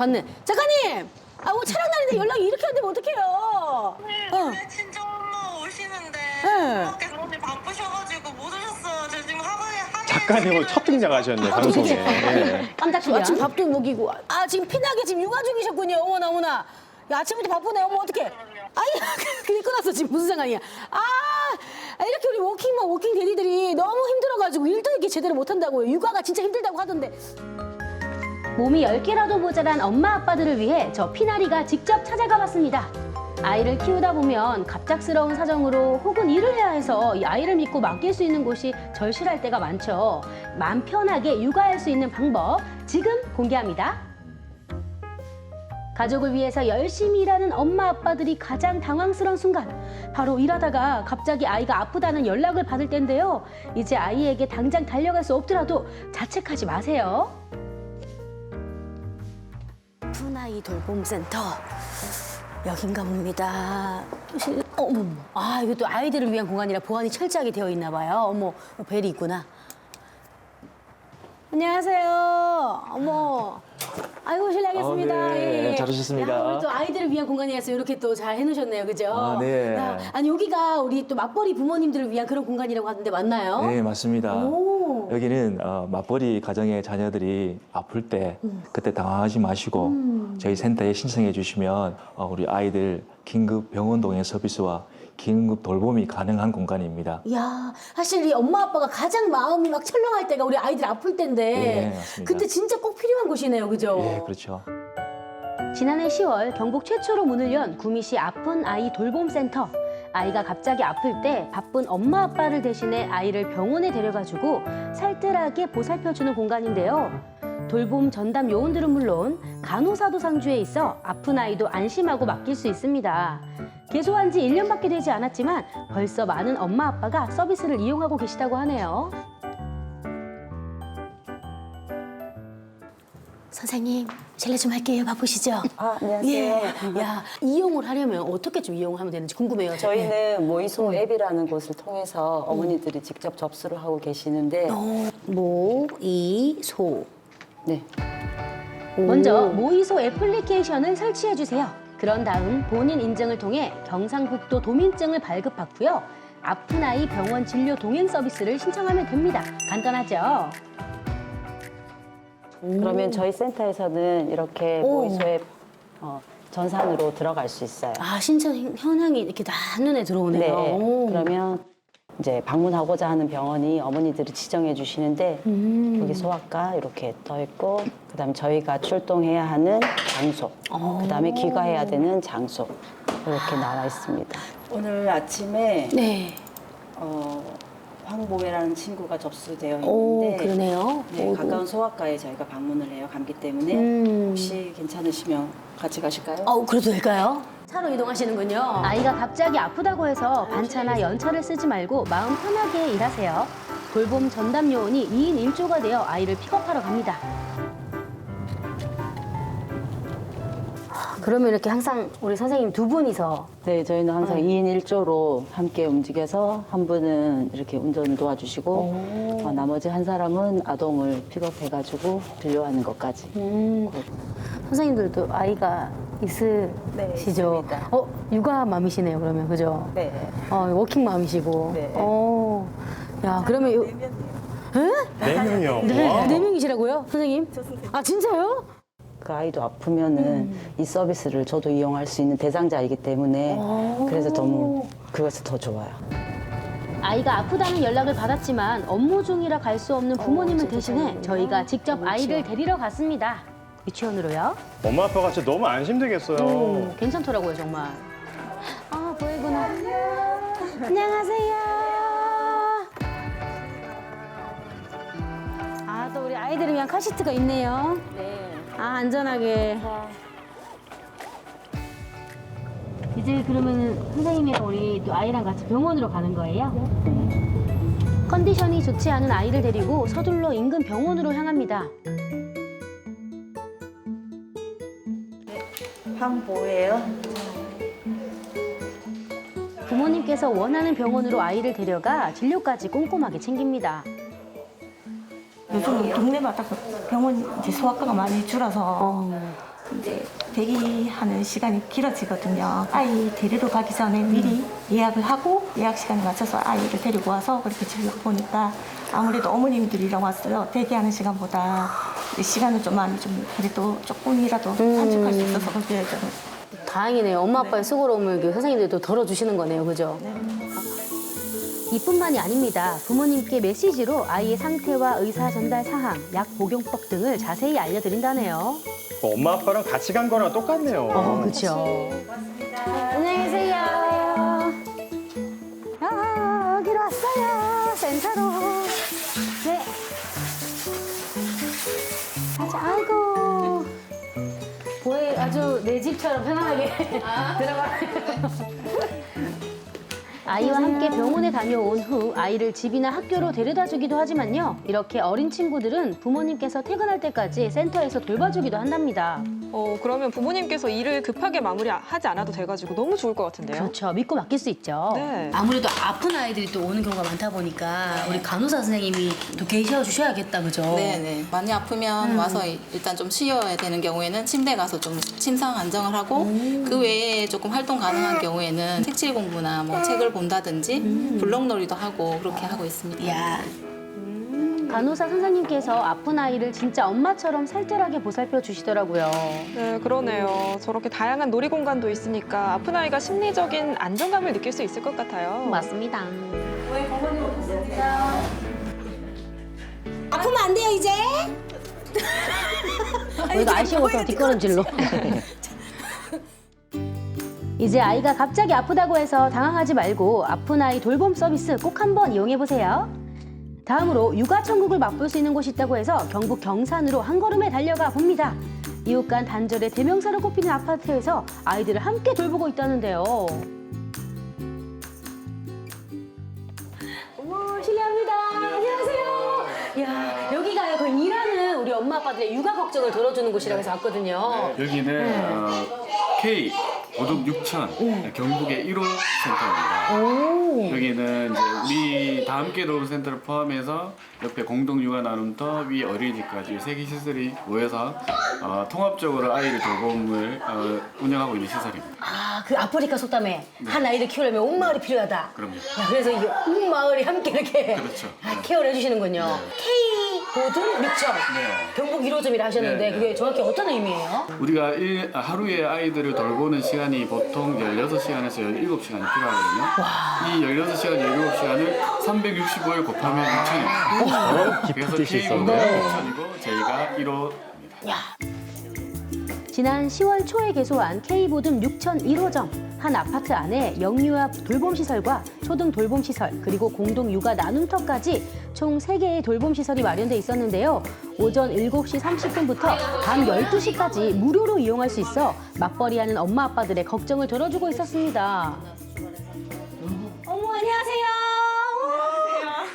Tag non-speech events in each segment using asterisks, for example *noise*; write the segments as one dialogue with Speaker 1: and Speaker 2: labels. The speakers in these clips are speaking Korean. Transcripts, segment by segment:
Speaker 1: 받네. 작가님! 아, 오늘 촬영 날인데 연락이 이렇게 안 되면 어떡해요? 어.
Speaker 2: 원래 친정 엄마 오시는데
Speaker 1: 네.
Speaker 2: 오늘 바쁘셔가지고 못 오셨어요. 저 지금 학원에 학원
Speaker 3: 작가님으로 첫 등장하셨네 방송에. 예.
Speaker 1: 깜짝 놀 아침 밥도 먹이고. 아, 지금 피나게 지금 육아 중이셨군요. 어머나, 어머나. 야, 아침부터 바쁘네. 어머, 어떡해. 아니, *laughs* 그게 끊었어. 지금 무슨 상관이야. 아, 아, 이렇게 우리 워킹맘, 워킹 대리들이 너무 힘들어가지고 일도 이렇게 제대로 못한다고요. 육아가 진짜 힘들다고 하던데.
Speaker 4: 몸이 10개라도 모자란 엄마 아빠들을 위해 저 피나리가 직접 찾아가 봤습니다. 아이를 키우다 보면 갑작스러운 사정으로 혹은 일을 해야 해서 이 아이를 믿고 맡길 수 있는 곳이 절실할 때가 많죠. 마음 편하게 육아할 수 있는 방법 지금 공개합니다. 가족을 위해서 열심히 일하는 엄마 아빠들이 가장 당황스러운 순간 바로 일하다가 갑자기 아이가 아프다는 연락을 받을 때인데요. 이제 아이에게 당장 달려갈 수 없더라도 자책하지 마세요.
Speaker 1: 푸나이 돌봄센터 여긴가 봅니다. 실- 어머, 아 이것도 아이들을 위한 공간이라 보안이 철저하게 되어 있나 봐요. 어머, 벨이 있구나. 안녕하세요. 어머, 아이고 실례하겠습니다.
Speaker 5: 아, 네. 잘 오셨습니다.
Speaker 1: 야, 오늘 또 아이들을 위한 공간이라서 이렇게 또 잘 해놓으셨네요, 그죠?
Speaker 5: 아, 네.
Speaker 1: 야, 아니 여기가 우리 또 맞벌이 부모님들을 위한 그런 공간이라고 하던데 맞나요?
Speaker 5: 네, 맞습니다.
Speaker 1: 오.
Speaker 5: 여기는 어, 맞벌이 가정의 자녀들이 아플 때 그때 당황하지 마시고 저희 센터에 신청해 주시면 어, 우리 아이들 긴급 병원 동행 서비스와 긴급 돌봄이 가능한 공간입니다.
Speaker 1: 야, 사실 이 엄마 아빠가 가장 마음이 막 철렁할 때가 우리 아이들 아플 때인데
Speaker 5: 네, 맞습니다.
Speaker 1: 그때 진짜 꼭 필요한 곳이네요, 그죠?
Speaker 5: 예, 그렇죠.
Speaker 4: 지난해 10월 경북 최초로 문을 연 구미시 아픈 아이 돌봄센터. 아이가 갑자기 아플 때 바쁜 엄마 아빠를 대신해 아이를 병원에 데려가주고 살뜰하게 보살펴주는 공간인데요. 돌봄 전담 요원들은 물론 간호사도 상주해 있어 아픈 아이도 안심하고 맡길 수 있습니다. 개소한 지 1년밖에 되지 않았지만 벌써 많은 엄마 아빠가 서비스를 이용하고 계시다고 하네요.
Speaker 1: 선생님, 실례 좀 할게요. 바쁘시죠?
Speaker 6: 아, 안녕하세요.
Speaker 1: 예. 야, 이용을 하려면 어떻게 좀 이용을 하면 되는지 궁금해요. 예.
Speaker 6: 저희는 모이소 앱이라는 곳을 통해서 어머니들이 직접 접수를 하고 계시는데
Speaker 1: 어, 모, 이, 소.
Speaker 6: 네.
Speaker 4: 먼저 모이소 애플리케이션을 설치해 주세요. 그런 다음 본인 인증을 통해 경상북도 도민증을 발급받고요. 아픈 아이 병원 진료 동행 서비스를 신청하면 됩니다. 간단하죠?
Speaker 6: 그러면 저희 센터에서는 이렇게
Speaker 1: 오.
Speaker 6: 모이소 앱 어, 전산으로 들어갈 수 있어요.
Speaker 1: 아, 신청 현황이 이렇게 다 한눈에 들어오네요.
Speaker 6: 네.
Speaker 1: 오.
Speaker 6: 그러면 이제 방문하고자 하는 병원이 어머니들이 지정해 주시는데
Speaker 1: 음.
Speaker 6: 여기 소아과 이렇게 떠 있고 그다음에 저희가 출동해야 하는 장소, 그다음에 귀가해야 되는 장소 이렇게 나와 있습니다. 오늘 아침에
Speaker 1: 네.
Speaker 6: 어, 황보배라는 친구가 접수되어 있는데
Speaker 1: 오, 그러네요.
Speaker 6: 네,
Speaker 1: 오.
Speaker 6: 가까운 소아과에 저희가 방문을 해요. 감기 때문에
Speaker 1: 음.
Speaker 6: 혹시 괜찮으시면 같이 가실까요?
Speaker 1: 어, 그래도 될까요? 차로 이동하시는군요.
Speaker 4: 아이가 갑자기 아프다고 해서 반차나 연차를 쓰지 말고 마음 편하게 일하세요. 돌봄 전담 요원이 2인 1조가 되어 아이를 픽업하러 갑니다.
Speaker 1: 그러면 이렇게 항상 우리 선생님 두 분이서
Speaker 6: 네, 저희는 항상
Speaker 1: 네.
Speaker 6: 2인 1조로 함께 움직여서 한 분은 이렇게 운전을 도와주시고 어, 나머지 한 사람은 아동을 픽업해가지고 진료하는 것까지.
Speaker 1: 음, 선생님들도 아이가 있으시죠?
Speaker 6: 네, 있습니다.
Speaker 1: 어, 육아 맘이시네요, 그러면 그죠?
Speaker 6: 네.
Speaker 1: 어, 워킹 맘이시고.
Speaker 6: 네.
Speaker 1: 어, 야, 그러면 요,
Speaker 3: 네 명이요.
Speaker 1: 네, 네 명이시라고요, 선생님? 아, 진짜요?
Speaker 6: 그 아이도 아프면은 이 서비스를 저도 이용할 수 있는 대상자이기 때문에 그래서 너무 그것이 더 좋아요.
Speaker 4: 아이가 아프다는 연락을 받았지만 업무 중이라 갈 수 없는 부모님을 대신해 저희가 직접 아이를 데리러 갔습니다. 유치원으로요.
Speaker 3: 엄마 아빠가 진짜 너무 안심되겠어요.
Speaker 1: 오, 괜찮더라고요, 정말. 아, 보이구나. 안녕하세요. 아, 또 우리 아이들을 위한 카시트가 있네요.
Speaker 6: 네.
Speaker 1: 아, 안전하게. 이제 그러면 선생님이랑 우리 또 아이랑 같이 병원으로 가는 거예요?
Speaker 4: 컨디션이 좋지 않은 아이를 데리고 서둘러 인근 병원으로 향합니다.
Speaker 6: 황보예요.
Speaker 4: 부모님께서 원하는 병원으로 아이를 데려가 진료까지 꼼꼼하게 챙깁니다.
Speaker 7: 요즘 동네마다 병원 이제 소아과가 많이 줄어서 이제 대기하는 시간이 길어지거든요. 아이 데리러 가기 전에 미리 예약을 하고 예약 시간에 맞춰서 아이를 데리고 와서 그렇게 진료 보니까 아무래도 어머님들이랑 왔어요. 대기하는 시간보다 시간을 좀 많이 좀 그래도 조금이라도 단축할 수 있어서 그게 좀
Speaker 1: 다행이네요. 엄마 아빠의 수고로움을 그 선생님들도 덜어주시는 거네요. 그죠?
Speaker 4: 이뿐만이 아닙니다. 부모님께 메시지로 아이의 상태와 의사 전달 사항, 약 복용법 등을 자세히 알려드린다네요.
Speaker 3: 뭐 엄마 아빠랑 같이 간 거랑 똑같네요.
Speaker 1: 어, 그렇죠. 안녕히 계세요. 아, 여기로 왔어요. 센터로. 네. 가자, 아이고. 보혜 아주 내 집처럼 편안하게 *laughs* 들어가.
Speaker 4: 아이와 함께 병원에 다녀온 후 아이를 집이나 학교로 데려다 주기도 하지만요. 이렇게 어린 친구들은 부모님께서 퇴근할 때까지 센터에서 돌봐주기도 한답니다.
Speaker 8: 어, 그러면 부모님께서 일을 급하게 마무리하지 않아도 돼가지고 너무 좋을 것 같은데요.
Speaker 4: 그렇죠. 믿고 맡길 수 있죠.
Speaker 8: 네.
Speaker 1: 아무래도 아픈 아이들이 또 오는 경우가 많다 보니까 우리 간호사 선생님이 또 계셔 주셔야겠다, 그죠?
Speaker 9: 네네. 많이 아프면 와서 이- 일단 좀 쉬어야 되는 경우에는 침대 가서 좀 침상 안정을 하고 그 외에 조금 활동 가능한 경우에는 색칠 공부나 뭐 책을 본다든지 블록놀이도 하고 그렇게 하고 있습니다.
Speaker 1: 야,
Speaker 4: 간호사 선생님께서 아픈 아이를 진짜 엄마처럼 살뜰하게 보살펴 주시더라고요.
Speaker 8: 네, 그러네요. 저렇게 다양한 놀이 공간도 있으니까 아픈 아이가 심리적인 안정감을 느낄 수 있을 것 같아요.
Speaker 4: 맞습니다.
Speaker 1: 아프면 안 돼요, 이제? *laughs*
Speaker 4: 저희가 아쉬워서 뒷걸음질로. *laughs* 이제 아이가 갑자기 아프다고 해서 당황하지 말고 아픈 아이 돌봄 서비스 꼭 한번 이용해 보세요. 다음으로 육아 천국을 맛볼 수 있는 곳이 있다고 해서 경북 경산으로 한 걸음에 달려가 봅니다. 이웃 간 단절의 대명사로 꼽히는 아파트에서 아이들을 함께 돌보고 있다는데요.
Speaker 1: 어머, 실례합니다. 안녕하세요. 야, 여기가 그 일하는 우리 엄마 아빠들의 육아 걱정을 덜어주는 곳이라고 해서 왔거든요.
Speaker 10: 여기는 어, K 고독 6천 경북의 1호 센터입니다. 여기는 이제 우리 다 함께 돌봄 센터를 포함해서 옆에 공동 육아 나눔터 위 어린이집까지 세개 시설이 모여서 어, 통합적으로 아이를 돌봄을 어, 운영하고 있는 시설입니다.
Speaker 1: 아, 그 아프리카 속담에 한 아이를 키우려면 온 마을이 필요하다.
Speaker 10: 그럼요.
Speaker 1: 야, 그래서 이온 마을이 함께 이렇게
Speaker 10: 그렇죠.
Speaker 1: 아,
Speaker 10: 네.
Speaker 1: 케어를 해주시는군요. K 보든 6천
Speaker 10: 네.
Speaker 1: 경북 1호점이라 하셨는데
Speaker 10: 네, 네.
Speaker 1: 그게 정확히 어떤 의미예요?
Speaker 10: 우리가 일, 아, 하루에 아이들을 돌보는 시간이 보통 16시간에서 17시간이 필요하거든요. 이 16시간, 17시간을 365일 곱하면 6천입니다.
Speaker 3: 어,
Speaker 10: 그래서
Speaker 3: 뜻이
Speaker 10: K보다
Speaker 3: 있었네요.
Speaker 10: 6천이고 저희가 1호입니다.
Speaker 4: 지난 10월 초에 개소한 K보듬 6천 1호점. 한 아파트 안에 영유아 돌봄시설과 초등 돌봄시설, 그리고 공동 육아 나눔터까지 총 3개의 돌봄시설이 마련돼 있었는데요. 오전 7시 30분부터 밤 12시까지 무료로 이용할 수 있어 맞벌이하는 엄마 아빠들의 걱정을 덜어주고 있었습니다.
Speaker 1: 어머 안녕하세요.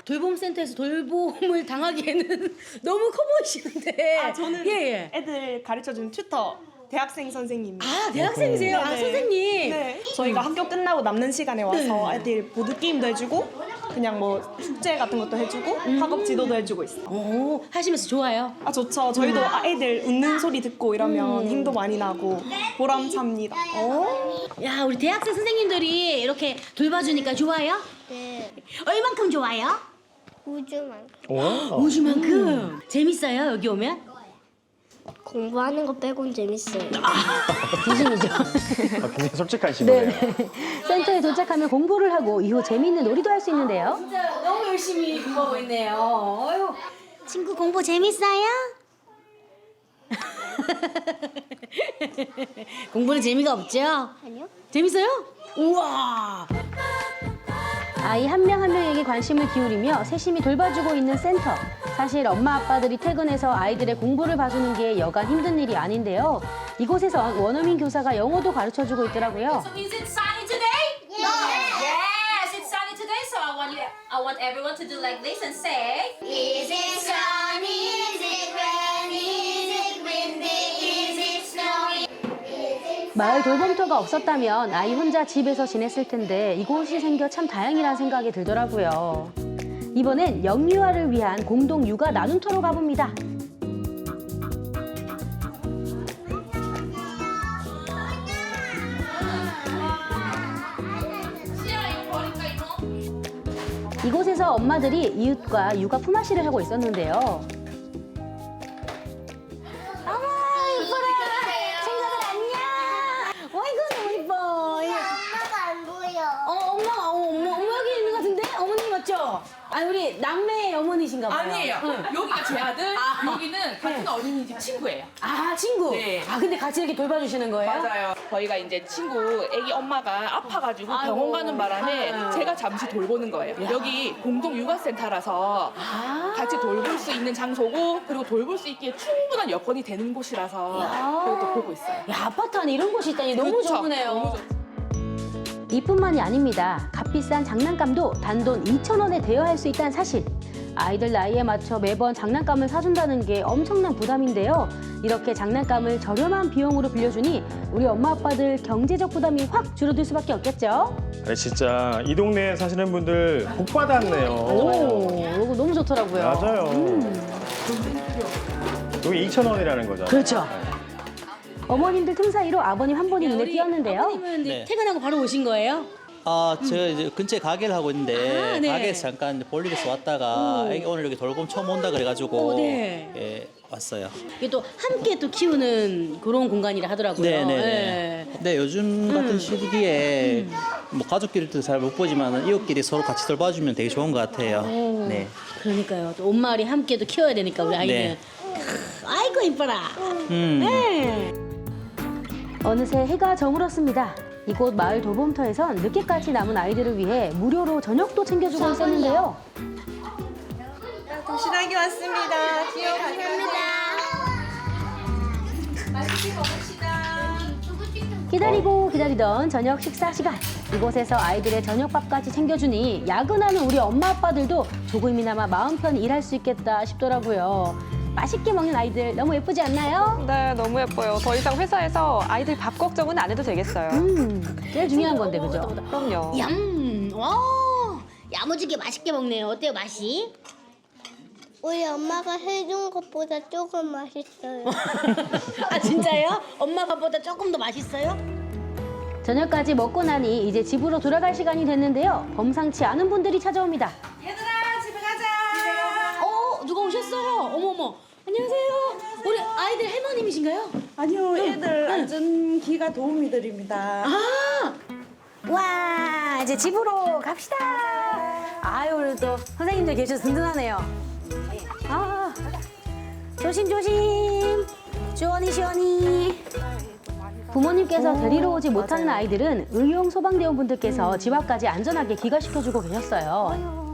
Speaker 1: 돌봄센터에서 돌봄을 당하기에는 *laughs* 너무 커 보이시는데.
Speaker 11: 아, 저는
Speaker 1: 예, 예.
Speaker 11: 애들 가르쳐준 튜터 대학생 선생님입니다.
Speaker 1: 아 대학생이세요? 아
Speaker 11: 네네.
Speaker 1: 선생님.
Speaker 11: 네. 저희가 학교 끝나고 남는 시간에 와서
Speaker 1: 네.
Speaker 11: 애들 보드 게임도 해주고 그냥 뭐 숙제 같은 것도 해주고
Speaker 1: 음.
Speaker 11: 학업 지도도 해주고 있어요.
Speaker 1: 오 하시면서 좋아요.
Speaker 11: 아 좋죠. 저희도
Speaker 1: 음.
Speaker 11: 아, 애들 웃는 소리 듣고 이러면 힘도 많이 나고 보람찹니다.
Speaker 1: 야 우리 대학생 선생님들이 이렇게 돌봐주니까 좋아요?
Speaker 12: 네,
Speaker 1: 얼만큼 좋아요?
Speaker 12: 우주만
Speaker 3: 와.
Speaker 1: 우주만큼. 재밌어요 여기 오면?
Speaker 12: 공부하는 거 빼곤 재밌어요.
Speaker 1: 진심이죠.
Speaker 3: 아, 굉장히 솔직하시네요.
Speaker 4: 센터에 도착하면 공부를 하고 이후 재미있는 놀이도 할 수 있는데요.
Speaker 1: 진짜 너무 열심히 공부하고 있네요. 어휴.
Speaker 12: 친구 공부 재밌어요? *laughs*
Speaker 1: 공부는 재미가 없죠?
Speaker 12: 아니요.
Speaker 1: 재밌어요? 우와.
Speaker 4: 아이 한 명 한 명에게 관심을 기울이며 세심히 돌봐주고 있는 센터. 사실 엄마 아빠들이 퇴근해서 아이들의 공부를 봐주는 게 여간 힘든 일이 아닌데요. 이곳에선 원어민 교사가 영어도 가르쳐주고 있더라고요.
Speaker 13: Is it sunny today? Yes, it's sunny today. So I want you, I want everyone to do like this and say.
Speaker 12: Is it sunny?
Speaker 4: 마을 돌봄터가 없었다면 아이 혼자 집에서 지냈을 텐데 이곳이 생겨 참 다행이라는 생각이 들더라고요. 이번엔 영유아를 위한 공동 육아 나눔터로 가봅니다. 이곳에서 엄마들이 이웃과 육아 품앗이를 하고 있었는데요.
Speaker 14: 네.
Speaker 1: 아 근데 같이 이렇게 돌봐주시는 거예요?
Speaker 14: 맞아요. 저희가 이제 친구 애기 엄마가 아파가지고
Speaker 1: 아이고.
Speaker 14: 병원 가는 바람에
Speaker 1: 아유.
Speaker 14: 제가 잠시 돌보는 거예요. 여기 공동 육아센터라서
Speaker 1: 아.
Speaker 14: 같이 돌볼 수 있는 장소고 그리고 돌볼 수 있기에 충분한 여건이 되는 곳이라서 그것도 보고 있어요.
Speaker 1: 야 아파트 안에 이런 곳이 있다니 너무
Speaker 14: 그쵸?
Speaker 1: 좋으네요.
Speaker 14: 너무 좋죠.
Speaker 4: 이뿐만이 아닙니다. 값비싼 장난감도 단돈 2,000원에 대여할 수 있다는 사실. 아이들 나이에 맞춰 매번 장난감을 사준다는 게 엄청난 부담인데요. 이렇게 장난감을 저렴한 비용으로 빌려주니 우리 엄마 아빠들 경제적 부담이 확 줄어들 수밖에 없겠죠.
Speaker 3: 아니, 진짜 이 동네에 사시는 분들 복 받았네요.
Speaker 4: 오, 이거 너무 좋더라고요.
Speaker 3: 맞아요. 여기 2,000원이라는 거죠.
Speaker 4: 그렇죠. 어머님들 틈 사이로 아버님 한 분이 눈에 띄었는데요.
Speaker 1: 아버님은 이제
Speaker 15: 네.
Speaker 1: 퇴근하고 바로 오신 거예요?
Speaker 15: 아, 제가 이제 근처에 가게를 하고 있는데
Speaker 1: 아, 네.
Speaker 15: 가게에서 잠깐 이제 볼일 있어 왔다가
Speaker 1: 오.
Speaker 15: 애기 오늘 여기 돌봄 처음 온다 그래가지고
Speaker 1: 오, 네.
Speaker 15: 예, 왔어요.
Speaker 1: 이게 또 함께 또 키우는 그런 공간이라 하더라고요.
Speaker 15: 네네네.
Speaker 1: 네.
Speaker 15: 근데 요즘 같은
Speaker 1: 음.
Speaker 15: 시기에 뭐 가족끼리도 잘 못 보지만 이웃끼리 서로 같이 돌봐주면 되게 좋은 것 같아요.
Speaker 1: 오.
Speaker 15: 네.
Speaker 1: 그러니까요. 또 엄마리 함께 또 키워야 되니까 우리 아이는.
Speaker 15: 네.
Speaker 1: 크, 아이고 이뻐라.
Speaker 15: 음.
Speaker 1: 네.
Speaker 4: 어느새 해가 저물었습니다. 이곳 마을 돌봄터에선 늦게까지 남은 아이들을 위해 무료로 저녁도 챙겨주고 있었는데요.
Speaker 11: 도시락이 왔습니다. 귀여워.
Speaker 13: 맛있게 먹읍시다.
Speaker 4: 기다리고 기다리던 저녁 식사 시간. 이곳에서 아이들의 저녁밥까지 챙겨주니 야근하는 우리 엄마 아빠들도 조금이나마 마음 편히 일할 수 있겠다 싶더라고요. 맛있게 먹는 아이들 너무 예쁘지 않나요?
Speaker 8: 네, 너무 예뻐요. 더 이상 회사에서 아이들 밥 걱정은 안 해도 되겠어요.
Speaker 4: 음, 제일 중요한 건데 그죠?
Speaker 8: 그럼요.
Speaker 1: 얌. 와. 야무지게 맛있게 먹네요. 어때요 맛이?
Speaker 12: 우리 엄마가 해준 것보다 조금 맛있어요. *laughs*
Speaker 1: 아 진짜요? 엄마 밥보다 조금 더 맛있어요?
Speaker 4: 저녁까지 먹고 나니 이제 집으로 돌아갈 시간이 됐는데요. 범상치 않은 분들이 찾아옵니다.
Speaker 11: 얘들아 집에 가자.
Speaker 1: 어 누가 오셨어요? 어머 어머. 안녕하세요. 우리 아이들 할머님이신가요?
Speaker 11: 아니요, 애들 안전 기가 도움이 드립니다.
Speaker 1: 아. 와 이제 집으로 갑시다. 아유 우리 또 선생님들 계셔서 든든하네요. 아 조심 조심. 시원히 시원히.
Speaker 4: 부모님께서 데리러 오지 못하는 아이들은 의용 소방대원분들께서 집 앞까지 안전하게 귀가시켜주고 계셨어요.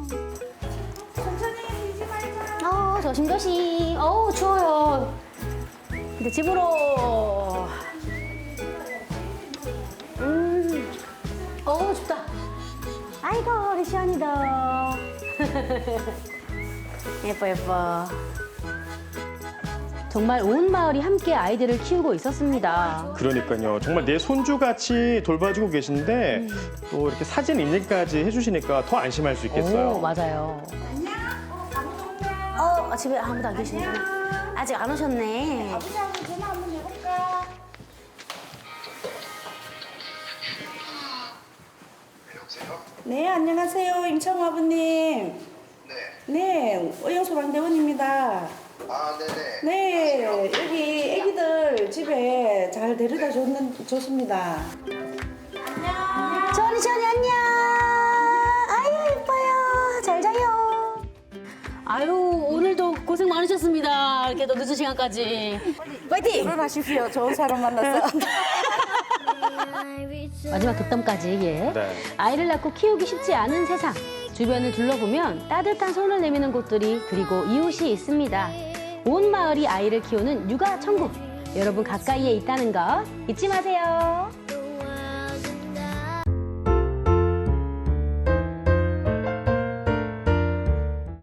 Speaker 1: 조심 조심. 어우 추워요. 이제 집으로. 음. 어우 춥다. 아이고 우리 시원이도. *laughs* 예뻐 예뻐.
Speaker 4: 정말 온 마을이 함께 아이들을 키우고 있었습니다.
Speaker 3: 그러니까요. 정말 내 손주같이 돌봐주고 계신데 또 이렇게 사진 인증까지 해주시니까 더 안심할 수 있겠어요.
Speaker 4: 오, 맞아요.
Speaker 1: 어 집에 아무도 안 계시네. 아직 안 오셨네.
Speaker 12: 아버지하고 전화 한번 해볼까?
Speaker 11: 네, 안녕하세요. 임창호 아버님. 네. 의용소방대원입니다.
Speaker 16: 아, 네네.
Speaker 11: 네, 여기 애기들 집에 잘 데려다 줬는, 줬습니다.
Speaker 1: 시원이 시원이 안녕. 아유 예뻐요. 잘 자요. 아유 고생 많으셨습니다. 이렇게 또 늦은 시간까지. 파이팅.
Speaker 11: 일어나십시오. 좋은 사람 만나서. *laughs*
Speaker 4: 마지막 득점까지 예.
Speaker 3: 네.
Speaker 4: 아이를 낳고 키우기 쉽지 않은 세상. 주변을 둘러보면 따뜻한 손을 내미는 곳들이 그리고 이웃이 있습니다. 온 마을이 아이를 키우는 육아 천국. 여러분 가까이에 있다는 거 잊지 마세요.